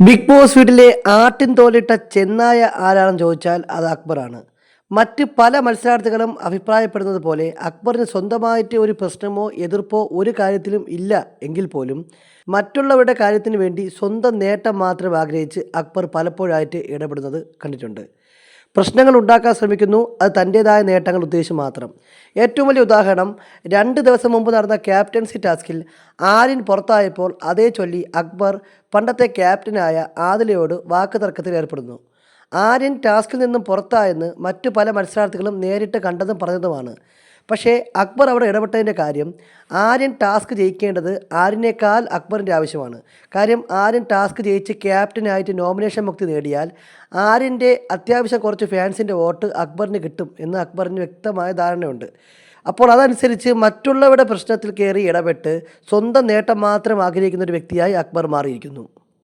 Big boss വീട്ടിലെ ആട്ടിൻ തോലിട്ട ചെന്നായ ആരാണെന്ന് ചോദിച്ചാൽ അത് അക്ബറാണ്. മറ്റ് പല മത്സരാർത്ഥികളും അഭിപ്രായപ്പെടുന്നത് പോലെ അക്ബറിന് സ്വന്തമായിട്ട് ഒരു പ്രശ്നമോ എതിർപ്പോ ഒരു കാര്യത്തിലും ഇല്ല എങ്കിൽ പോലും മറ്റുള്ളവരുടെ കാര്യത്തിന് വേണ്ടി സ്വന്തം നേട്ടം മാത്രം ആഗ്രഹിച്ച് അക്ബർ പലപ്പോഴായിട്ട് ഇടപെടുന്നത് കണ്ടിട്ടുണ്ട്. പ്രശ്നങ്ങൾ ഉണ്ടാക്കാൻ ശ്രമിക്കുന്നു. അത് തന്റേതായ നേട്ടങ്ങൾ ഉദ്ദേശിച്ച് മാത്രം. ഏറ്റവും വലിയ ഉദാഹരണം രണ്ട് ദിവസം മുമ്പ് നടന്ന ക്യാപ്റ്റൻസി ടാസ്കിൽ ആര്യൻ പുറത്തായപ്പോൾ അതേ ചൊല്ലി അക്ബർ പണ്ടത്തെ ക്യാപ്റ്റനായ ആദിലയോട് വാക്ക് തർക്കത്തിൽ ഏർപ്പെടുന്നു. ആര്യൻ ടാസ്കിൽ നിന്നും പുറത്തായെന്ന് മറ്റു പല മത്സരാർത്ഥികളും നേരിട്ട് കണ്ടതും പറഞ്ഞതുമാണ്. പക്ഷേ അക്ബർ അവിടെ ഇടപെട്ടതിന്റെ കാര്യം ആര്യൻ ടാസ്ക് ജയിക്കേണ്ടത് ആര്യനേക്കാൾ അക്ബറിന്റെ ആവശ്യമാണ്. കാര്യം ആര്യൻ ടാസ്ക് ജയിച്ച് ക്യാപ്റ്റനായിട്ട് നോമിനേഷൻ മുക്തി നേടിയാൽ ആര്യന്റെ അത്യാവശ്യം കുറച്ച് ഫാൻസിന്റെ വോട്ട് അക്ബറിന് കിട്ടും എന്ന് അക്ബറിന് വ്യക്തമായ ധാരണയുണ്ട്. അപ്പോൾ അതനുസരിച്ച് മറ്റുള്ളവരുടെ പ്രശ്നത്തിൽ കയറി ഇടപെട്ട് സ്വന്തം നേട്ടം മാത്രം ആഗ്രഹിക്കുന്ന ഒരു വ്യക്തിയായി അക്ബർ മാറിയിരിക്കുന്നു.